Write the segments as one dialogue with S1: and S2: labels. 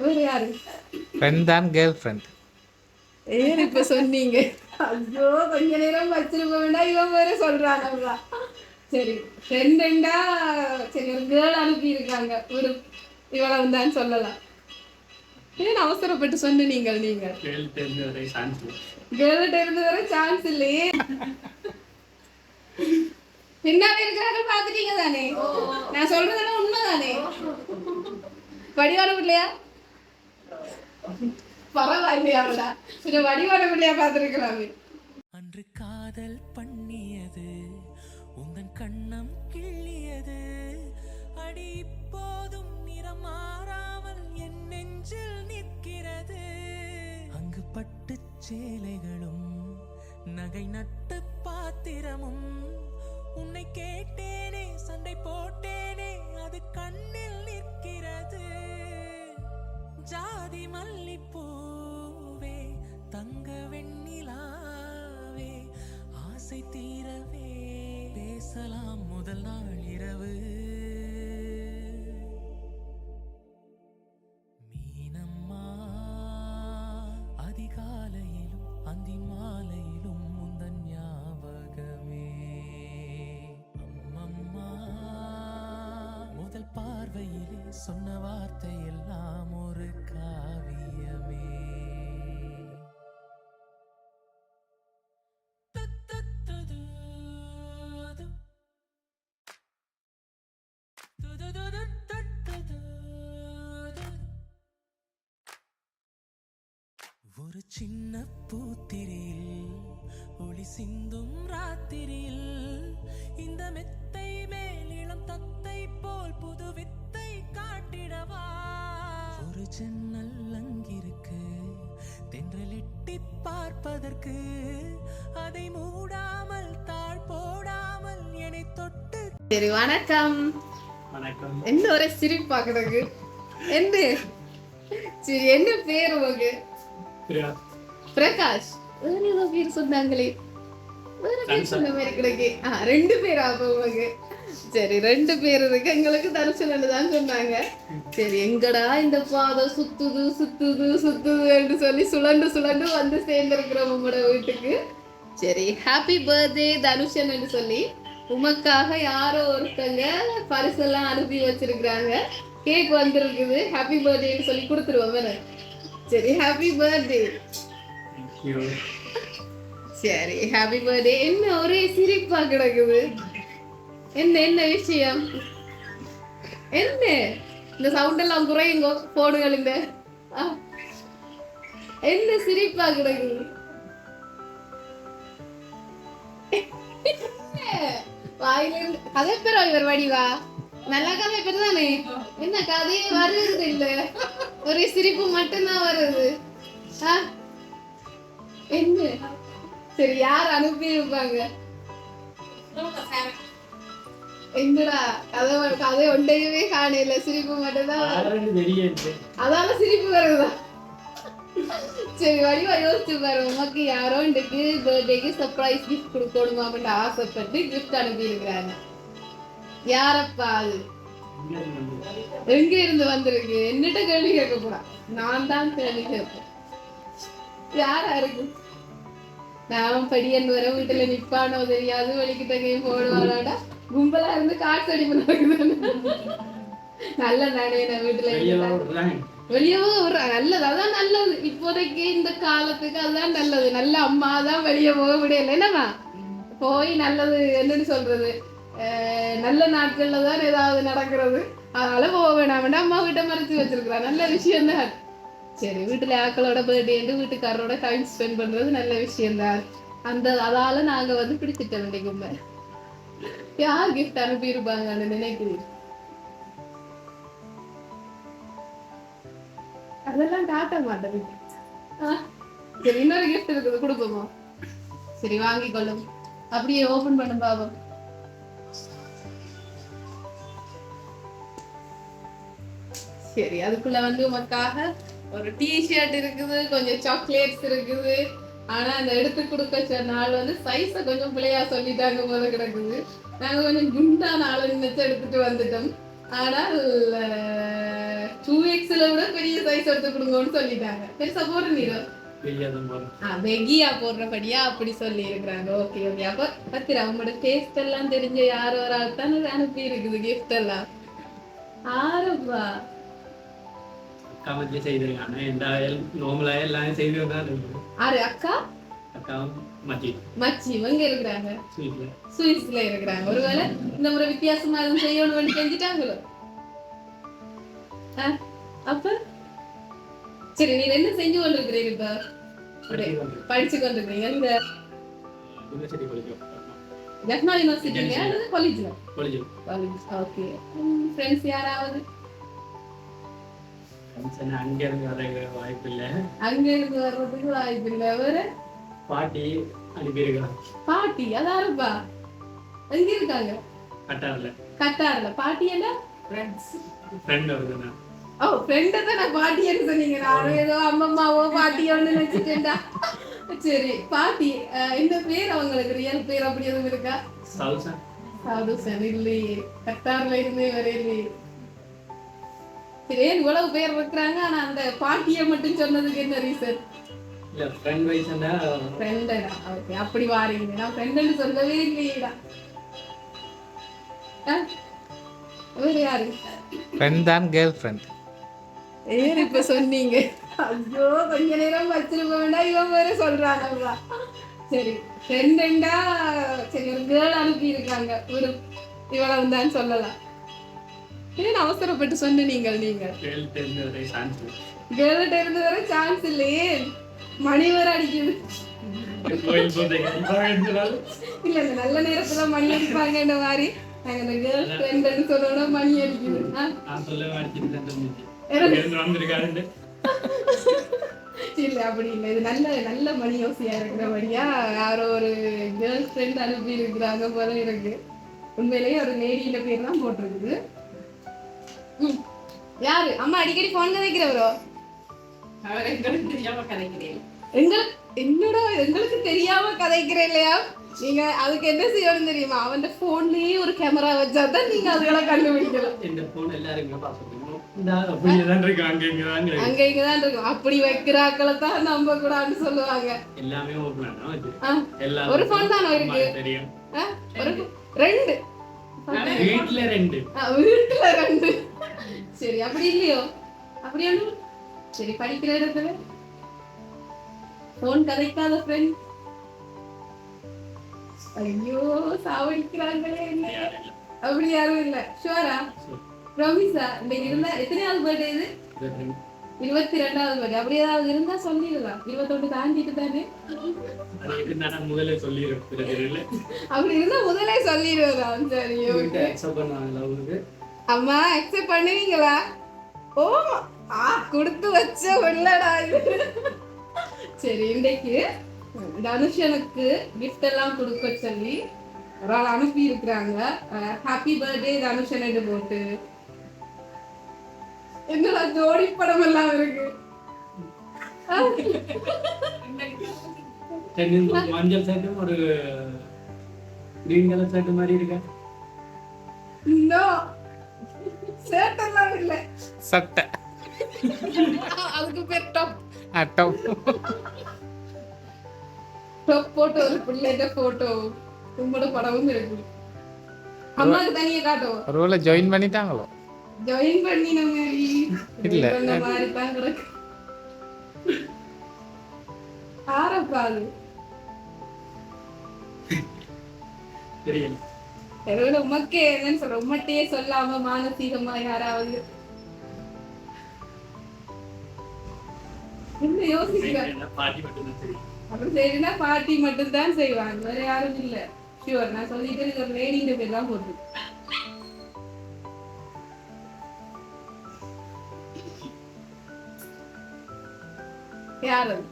S1: வேற யாரு?
S2: ஃப்ரெண்ட் தான் கேர்ள் ஃப்ரெண்ட்
S1: ஏன் இப்ப சொன்னீங்க? ஐயோ கொஞ்ச நேரம் வச்சிருக்க வேண்டாம் இவன் வேற சொல்றானப்பா சரி ஃப்ரெண்டுண்டா சரி ஒரு கேர்ள் அனுப்பி இருக்காங்க. ஒரு இவ்வளவு தான் சொல்லலாம். ஏன் அவசரப்பட்டு சொன்ன நீங்கள்? நீங்கள் கேர்ள்கிட்ட இருந்து வர சான்ஸ் இல்லையே. பின்னாடி இருக்கிறாங்க பாத்துட்டீங்க தானே நான் சொல்றதெல்லாம் உண்மைதானே? வடிவான பிள்ளையா? பரவாயில்லையாடா கொஞ்சம் வடிவான பிள்ளையா பாத்துருக்கலாமே
S3: அன்று காதல் பண்ணியது உந்தன் கண்ணம் கிள்ளியது. அடி இப்போதும் நிறம் மாறாமல் என் நெஞ்சில் நிற்கிறது. அங்கு பட்டு சேலைகளும் நகை நட்டு பாத்திரமும் உன்னை கேட்டே முதல் நாள் இரவு. மீனம்மா அதிகாலையிலும் அந்தி மாலையிலும் முந்தன் ஞாபகமே. அம்மம்மா முதல் பார்வையிலே சொன்ன வார்த்தை எல்லாம் ஒரு காவியமே. சின்ன பூத்திரியில் ஒளி சிந்தும் ராத்திரியில் இந்த மெத்தை மேல் இளம் தத்தை போல் புது வித்தை காட்டிடவா? ஒரு ஜன்னல் அங்கிருக்கு தென்றல் எட்டி பார்ப்பதற்கு அதை மூடாமல் தாழ் போடாமல் என்னை தொட்டு
S1: சரி வணக்கம்.
S4: வணக்கம்.
S1: என்ன ஒரே சிரிப்பாக்குறதுக்கு என்ன? சரி என்ன பேர்
S4: பிரியா.
S1: பிரகாஷ் வேற ஏதோ பேர் சொன்னாங்களே. வேற பேர் சொன்ன மாதிரி கிடக்கு. ஆ ரெண்டு பேர் உனக்கு சரி ரெண்டு பேர் இருக்கு. எங்களுக்கு தரிசனம் தான் சொன்னாங்க. சரி எங்கடா இந்த பாதம் சுத்துது சுத்துது சுத்துதுன்னு சொல்லி சுழண்டு சுழண்டு வந்து சேர்ந்திருக்கிறோம் உங்களோட வீட்டுக்கு. சரி ஹாப்பி பர்த்டே தனுஷன் சொல்லி உமக்காக யாரோ ஒருத்தங்க பரிசெல்லாம் அனுப்பி வச்சிருக்கிறாங்க. கேக் வந்திருக்குது. ஹாப்பி பர்த்டேன்னு சொல்லி கொடுத்துருவோம் சரி ஹாப்பி பர்த்டே சரி ஹாப்பி பர்த்டே என்ன ஒரே சிரிப்பா கிடக்குது என்ன என்ன விஷயம் என்ன இந்த சவுண்ட் எல்லாம் குறையுங்க போடுங்கள் இந்த என்ன சிரிப்பா கிடக்குது வாயிலிருந்து கதை பெறா இவர் வடிவா நல்ல கதை பேர் தானே என்ன கதையே வருது இல்ல ஒரே சிரிப்பு மட்டும்தான் வருது ஆ என்ன? சரி யார் அனுப்பி இருப்பாங்க என்னடா கதை கதை ஒன்றையவே காணையில சிரிப்பு மட்டும்தான் அதால சிரிப்பு வருதா? சரி வடிவா யோசிச்சு பாரு. உமக்கு யாரோ இன்றைக்கு பர்த்டேக்கு சர்ப்ரைஸ் கிஃப்ட் கொடுக்கணுமா அப்படின்னு ஆசைப்பட்டு கிஃப்ட் அனுப்பி இருக்கிறாங்க யாரப்பா அது? எங்க இருந்து வந்திருக்கு? என்னட்ட கேள்வி கேட்க போறா. நான் தான் கேள்வி கேட்பேன். யாரா இருக்கு நான் படியன் வர வீட்டுல நிப்பானோ தெரியாது. வலிக்கிட்ட கேம் போடுவாடாடா கும்பலா இருந்து காசடி நடக்குது நல்ல நானே நான் வீட்டுல இருந்தா. வெளியவோ ஒரு நல்லது அதான் நல்லது. இப்போதைக்கு இந்த காலத்துக்கு அதுதான் நல்லது. நல்ல அம்மா தான் வெளியே போக முடியல. என்னம்மா? போய் நல்லது என்னன்னு சொல்றது? நல்ல நாட்கள்ல தான் ஏதாவது நடக்கிறது. அதனால போக வேணாம். அம்மா வீட்டை மறைச்சு வச்சிருக்கிறா. நல்ல விஷயம் தான் சரி வீட்டுல ஆக்களோட பர்த்டே வீட்டுக்காரரோட டைம் ஸ்பெண்ட் பண்றது நல்ல விஷயம் தான் அந்த அதால நாங்க வந்து பிடிச்சிட்டோம் இன்னைக்கு யார் கிஃப்ட் அனுப்பியிருப்பாங்கன்னு நினைக்கிறீங்க அதெல்லாம் காட்ட மாட்டேன். சரி இன்னொரு கிஃப்ட் இருக்குது கொடுப்போமா? சரி வாங்கி கொள்ளும். அப்படியே ஓபன் பண்ணும் பாபம் சரி அதுக்குள்ள வந்து உமக்காக ஒரு டி-ஷர்ட் இருக்குது கொஞ்சம் சாக்லேட்ஸ் இருக்குது. ஆனா அந்த எடுத்து கொடுக்க ஆள் வந்து சைஸ கொஞ்சம் பிள்ளையா சொல்லிட்டாங்க போல கிடக்குது. நாங்க கொஞ்சம் குண்டான ஆளு நினைச்சு எடுத்துட்டு வந்துட்டோம். ஆனால் டூ எக்ஸ்ல விட பெரிய சைஸ் எடுத்து கொடுங்கன்னு சொல்லிட்டாங்க. பெருசா போடுற நீரோ வெகியா போடுறபடியா அப்படி சொல்லி இருக்கிறாங்க ஓகே ஓகே அப்ப பத்திர அவங்களோட டேஸ்ட் எல்லாம் தெரிஞ்ச யார் ஒரு ஆள் தானே அனுப்பி இருக்குது கிஃப்ட் எல்லாம். ஆரப்பா.
S4: மத்திய செய்திருக்காங்க எந்த நோமலா எல்லாம் செய்து தான் இருக்கு
S1: ஆறு அக்கா
S4: அக்கா மத்தி
S1: மச்சி இவங்க இருக்கிறாங்க
S4: ஸ்வீட்ல
S1: சுவிஸ்ல இருக்கிறாங்க ஒருவேளை இந்த முறை வித்தியாசமா எதுவும் செய்யணும்னு செஞ்சுட்டாங்களோ அப்ப சரி நீங்க என்ன செஞ்சு கொண்டிருக்கிறீங்க இப்ப படிச்சு கொண்டிருக்கீங்க இந்த ஜெஃப்னா யூனிவர்சிட்டிங்க அல்லது காலேஜ்ல
S4: காலேஜ்
S1: காலேஜ் ஓகே ஃப்ரெண்ட்ஸ் யாராவது
S4: அங்க இருந்து வர வாய்ப்பு இல்லை
S1: அங்க இருந்து வர்றதுக்கு வாய்ப்பு இல்லை வேற
S4: பாட்டி அனுப்பியிருக்காங்க
S1: பாட்டி அதாருப்பா எங்க இருக்காங்க?
S4: கட்டாரில்.
S1: கட்டார்ல. பாட்டி என்ன?
S4: ஃப்ரெண்ட் வருதுண்ணா
S1: ஓ ஃப்ரெண்ட தான் நான் பாட்டின்னு சொன்னீங்க. நானும் ஏதோ அம்மம்மாவோ பாட்டியோன்னு நினைச்சிட்டேன்டா. சரி பாட்டி இந்த பேர் அவங்களுக்கு ரியல் பேர் அப்படி எதுவும் இருக்கா?
S4: சல்சா
S1: சாது சரி இல்லையே. கட்டார்ல இருந்தே வரையிலே சரி ஏன் இவ்வளவு பேர் இருக்கிறாங்க ஆனா அந்த பாட்டியை மட்டும் சொன்னதுக்கு என்ன ரீசன்
S4: இல்ல ஃப்ரெண்ட் வைஸ்னா
S1: ஃப்ரெண்டா ஓகே அப்படி வாரீங்க. நான் ஃப்ரெண்டுன்னு சொல்லவே இல்லையேடா. ஆ? வேற யாரு?
S2: ஃப்ரெண்ட் தான் கேர்ள் ஃப்ரெண்ட்
S1: ஏன் இப்ப சொன்னீங்க? ஐயோ கொஞ்ச நேரம் வச்சிருக்க வேண்டாம். இவன் வேற சொல்றாங்கப்பா சரி ஃப்ரெண்டா சரி ஒரு கேர்ள் அனுப்பி இருக்காங்க ஒரு இவ்வளவு தான் சொல்லலாம். ஏன் அவசரப்பட்டு சொன்ன நீங்கள் நீங்கள்? கேர்ள்கிட்ட இருந்து வர சான்ஸ் இல்லையே மணி வர அடிக்குது. இல்ல இந்த நல்ல நேரத்துல மணி அடிப்பாங்கன்ற மாதிரி? நாங்க இந்த கேர்ள் ஃப்ரெண்ட்னு சொன்னோட மணி அடிக்குது. இல்ல அப்படி இல்ல. இது நல்ல நல்ல மணி யோசியா இருக்கிறபடியா யாரோ ஒரு கேர்ள் ஃப்ரெண்ட் அனுப்பி இருக்கிறாங்க போல இருக்கு. உண்மையிலேயே ஒரு லேடியில பேர் தான் போட்டிருக்குது. யாரு? அம்மா அடிக்கடி போன் கதைக்கிறவரோ என்னடா எங்களுக்கு தெரியாம கதைக்கிறேன் இல்லையா? நீங்க அதுக்கு என்ன செய்யணும் தெரியுமா? அவன் போன்லயே ஒரு கேமரா வச்சா தான் நீங்க அதுகளை கண்டுபிடிக்கலாம்.
S4: போன் அங்க
S1: இங்கதான் இருக்கும் அப்படி வைக்கிறாக்களை தான் நம்ப கூடாதுன்னு சொல்லுவாங்க.
S4: எல்லாமே
S1: ஒரு phone தானா இருக்கு? ரெண்டு.
S4: வீட்ல ரெண்டு.
S1: ஆ, வீட்டுல ரெண்டு. சரி அப்படி இல்லையோ? அப்படி ஒண்ணு சரி படிக்கிற இடத்துல. போன் கதைக்காத ஃப்ரெண்ட் ஐயோ சாவடிக்கிறாங்களே என்ன?
S4: யாரும் இல்ல.
S1: அப்படி யாரும் இல்ல. ஷுவரா. ப்ராமிஸா இன்னைக்கு இருந்தா எத்தனையாவது பர்த்டே இது. இருபத்தி ரெண்டாவது பர்த்டே அப்படி ஏதாவது இருந்தா சொல்லிடலாம். இருபத்தொன்று தாண்டிட்டு தானே? அப்படி இருந்தா முதலே சொல்லிடுவேன் சரி ஓகே
S4: அக்செப்ட் பண்ணுவாங்களா உங்களுக்கு?
S1: அம்மா அக்செப்ட் பண்ணுவீங்களா? ஓ ஆ கொடுத்து வச்ச உள்ளடா சரி இன்றைக்கு தனுஷனுக்கு கிஃப்ட் எல்லாம் கொடுக்க சொல்லி ஒரு ஆள் அனுப்பி இருக்கிறாங்க ஹாப்பி பர்த்டே தனுஷன் போட்டு. என்னடா ஜோடி படம் எல்லாம் இருக்கு
S4: இந்த மஞ்சள் சட்டும் ஒரு கிரீன் கலர் சட்டு மாதிரி இருக்கா?
S1: நோ சேட்டெல்லாம் இல்லை.
S2: சட்டை
S1: அதுக்கு பேர் டாப் போட்டோ ஒரு பிள்ளைகிட்ட போட்டோ உங்களோட படமும் இருக்கு. அம்மாவுக்கு தனியா காட்டுவோம்.
S2: ஒருவேளை ஜாயின் பண்ணிட்டாங்களோ?
S1: ஜாயின் பண்ணின மாதிரி.
S2: இல்ல.
S1: மாதிரி தான் கிடக்கு.
S4: தெரியல.
S1: எவ்வளவு உமக்கே என்னன்னு சொல்ற உம்மட்டையே சொல்லாம மானசீகமா யாராவது? என்ன யோசிக்கிற
S4: பாட்டி மட்டும் தான் தெரியும்
S1: அப்புறம் சரினா பாட்டி மட்டும் தான் செய்வாங்க. வேற யாரும் இல்ல. ஷுவர் நான் சொல்லிட்டு ஒரு லேடின்ற பேர் தான் போட்டு. யாரு அது?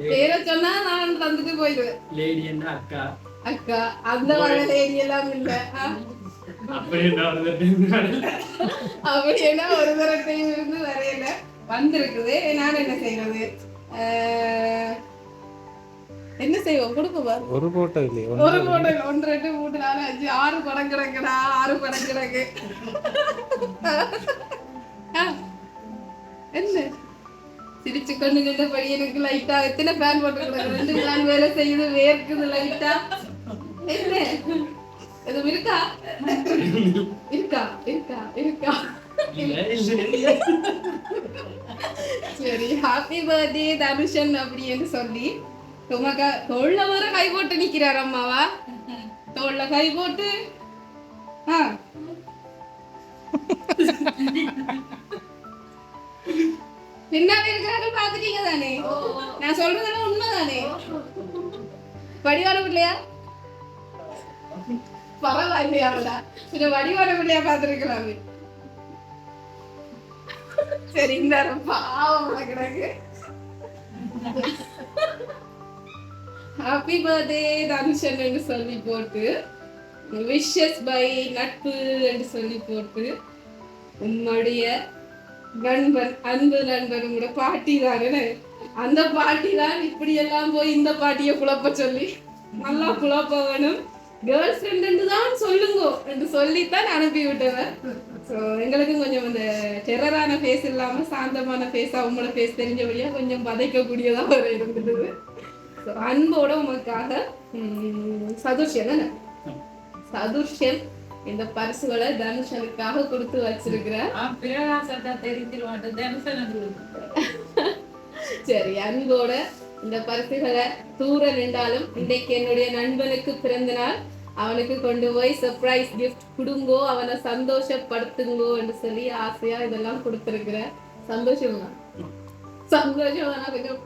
S1: பேரை சொன்னா நான் தந்துட்டு போயிடுவேன்
S4: லேடி என்ன அக்கா
S1: அக்கா அந்த வகை லேடி எல்லாம் இல்ல?
S4: அப்படி என்ன வருது
S1: அப்படி என்ன ஒரு தரத்தையும் இருந்து வரையில வந்திருக்குது நான் என்ன செய்யறது என்ன செய்வோம் கொடுக்க பாரு
S2: ஒரு போட்டோ இல்லையே
S1: ஒரு
S2: ஒன்று
S1: போட்டோ ஒன்று ரெண்டு மூணு நாலு அஞ்சு ஆறு படம் கிடக்குடா ஆறு படம் கிடக்கு ஆ, என்ன சிரிச்சு கொண்டு நின்றபடி எனக்கு லைட்டா எத்தனை ஃபேன் போட்டு ரெண்டு ஃபேன் வேலை செய்யுது வேர்க்குது லைட்டா என்ன? எதுவும் இருக்கா? இருக்கா? இருக்கா? இருக்கா? சரி ஹாப்பி பர்த்டே தனுஷன் அப்படின்னு சொல்லி உமக்கா தோல்ல வர கை போட்டு நிக்கிறார் அம்மாவா? தோல்ல கை போட்டு ஆ. பின்னாடி பாத்துட்டீங்க தானே நான் சொல்றதெல்லாம் உண்மைதானே? வடிவான பிள்ளையா? பரவாயில்லையாவடா இந்த வடிவான பிள்ளையா பாத்துருக்கலாமே. சரி இந்த பாவம் கிடக்கு ஹாப்பி பர்த்டே தனுஷன் என்று சொல்லி போட்டு விஷஸ் பை நட்பு என்று சொல்லி போட்டு உம்முடைய நண்பன் அன்பு நண்பன் உங்களோட பாட்டி தானே? அந்த பாட்டி தான் இப்படி எல்லாம் போய் இந்த பாட்டிய குழப்ப சொல்லி நல்லா குழப்ப வேணும். கேர்ள் ஃப்ரெண்ட் தான் சொல்லுங்க என்று சொல்லித்தான் அனுப்பி விட்டவர். ஸோ எங்களுக்கு கொஞ்சம் அந்த டெரரான ஃபேஸ் இல்லாம சாந்தமான ஃபேஸாக உங்களோட ஃபேஸ் தெரிஞ்சபடியாக கொஞ்சம் பதைக்கக்கூடியதாக ஒரு இருந்தது. ஸோ அன்போட உங்களுக்காக சதுர்ஷன் சதுர்ஷன். இந்த பரிசுகளை தனுஷனுக்காக கொடுத்து வச்சிருக்கிறேன். சரி அன்போட இந்த பரிசுகளை தூர நின்றாலும் இன்றைக்கு என்னுடைய நண்பனுக்கு பிறந்த நாள். அவனுக்கு கொண்டு போய் சர்ப்ரைஸ் gift கொடுங்கோ அவனை சந்தோஷப்படுத்துங்கோ என்று சொல்லி ஆசையா இதெல்லாம் கொடுத்துருக்கிறேன். சந்தோஷமா? சந்தோஷம்? கொஞ்சம்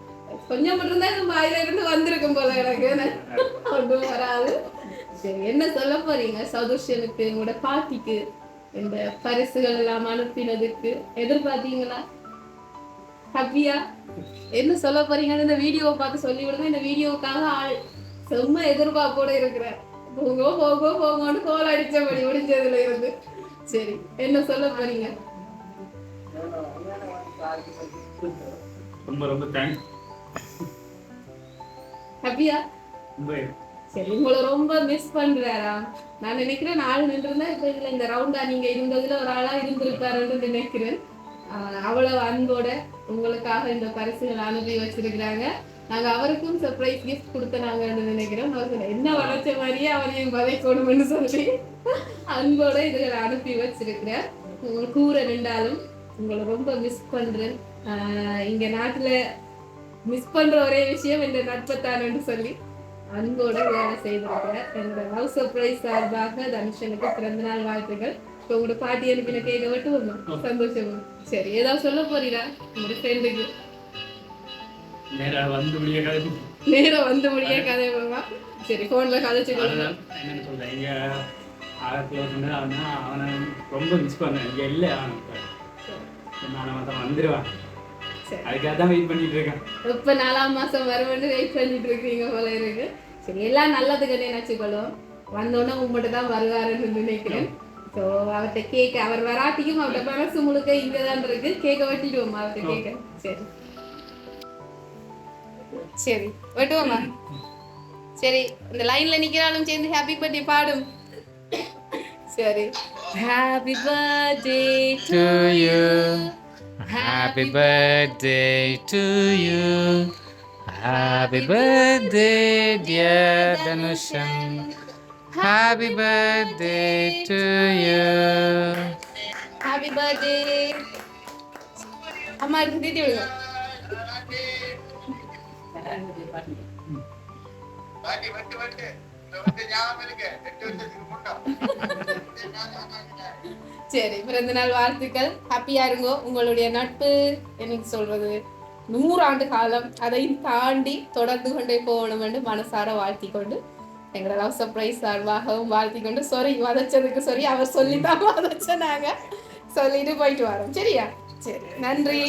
S1: கொஞ்சம் மட்டும்தான் இந்த வாயில இருந்து வந்திருக்கும் போல எனக்கு. ஒன்றும் வராது. சரி என்ன சொல்ல போறீங்க? சதுர்ஷனுக்கு உங்களோட பாட்டிக்கு இந்த பரிசுகள் எல்லாம் அனுப்பினதுக்கு எதிர்பார்த்தீங்களா? ஹாப்பியா என்ன சொல்ல போறீங்கன்னு இந்த வீடியோவை பார்த்து சொல்லி விடுங்க. இந்த வீடியோவுக்காக ஆள் செம்ம எதிர்பார்ப்போட இருக்கிறேன். போங்க போங்க போங்கன்னு கோல் அடிச்சபடி முடிஞ்சதுல இருந்து. சரி என்ன சொல்ல போறீங்க?
S4: ரொம்ப ரொம்ப தேங்க்ஸ்
S1: ஹாப்பியா
S4: ரொம்ப
S1: சரி உங்களை ரொம்ப மிஸ் பண்றாரா நான் நினைக்கிறேன் நாலு நின்றுனா இப்ப இதுல இந்த ரவுண்டா நீங்க இருந்ததுல ஒரு ஆளா இருந்திருப்பாருன்னு நினைக்கிறேன். ஆஹ் அவ்வளவு அன்போட உங்களுக்காக இந்த பரிசுகள் அனுப்பி வச்சிருக்கிறாங்க. நாங்க அவருக்கும் சர்ப்ரைஸ் கிஃப்ட் கொடுத்தனாங்கன்னு நினைக்கிறோம் என்ன வளர்ச்ச மாதிரியே அவரையும் வதைக்கணும்னு சொல்லி. அன்போட இதுகளை அனுப்பி வச்சிருக்கிறேன். உங்க கூற நின்றாலும் உங்களை ரொம்ப மிஸ் பண்றேன். ஆஹ் இங்க நாட்டுல மிஸ் பண்ற ஒரே விஷயம் இந்த நட்பத்தானு சொல்லி. அன்போட வேலை செய்திருக்கிறேன் என்னோட லவ் சர்ப்ரைஸ் சார்பாக தனுஷனுக்கு பிறந்த நாள் வாழ்த்துக்கள். இப்போ உங்களோட பாட்டி அனுப்பின கேட்க வெட்டுவோமா சந்தோஷமா? சரி ஏதாவது சொல்ல போறீங்களா உங்களோட ஃப்ரெண்டுக்கு
S4: நேரா வந்து முடிய கதை
S1: நேரம் வந்து முடிய கதை போவா சரி போன்ல கதைச்சு
S4: அதுதான் என்னன்னு சொல்றேன். இங்க ஆகத்துல சொன்னது அவனா அவனை ரொம்ப மிஸ் பண்ணேன். இங்க இல்ல அவன் இப்ப நான் அவன் வந்துருவான்.
S1: சரி
S4: அதுக்காக தான் வெயிட் பண்ணிட்டு இருக்கேன்
S1: இப்ப நாலாம் மாசம் வரும்னு வெயிட் பண்ணிட்டு இருக்கீங்க போல இருக்கு. சரி எல்லாம் நல்லதுக்கு நினைச்சுக்கொள்ளும் வந்தோடனே உங்கள்கிட்ட தான் வருவாருன்னு நினைக்கிறேன். ஸோ அவர்கிட்ட கேட்க அவர் வராட்டியும் அவர்கிட்ட மனசு முழுக்க இங்கே தான் இருக்கு கேட்க வெட்டிடுவோம் அவர்கிட்ட கேட்க சரி. சரி வெட்டுவோமா சரி இந்த லைன்ல நிக்கிறாலும் சேர்ந்து ஹாப்பி பர்த்டே பாடும். சரி. Happy birthday
S2: to you. Happy birthday to you. Happy birthday, dear Danushan. Happy birthday to you.
S1: Happy birthday. আমার দিদি Happy birthday. சரி பிறந்த நாள் வாழ்த்துக்கள் ஹாப்பியா இருங்கோ. உங்களுடைய நட்பு எனக்கு சொல்றது? ஆண்டு காலம் அதையும் தாண்டி தொடர்ந்து கொண்டே போகணும் என்று மனசார வாழ்த்தி கொண்டு எங்களை லவ் சர்ப்ரைஸ் சார்பாகவும் வாழ்த்தி கொண்டு சாரி வதச்சதுக்கு சரி அவர் சொல்லித்தான் வதச்சனாங்க. சொல்லிட்டு போயிட்டு வரோம். சரியா? சரி நன்றி.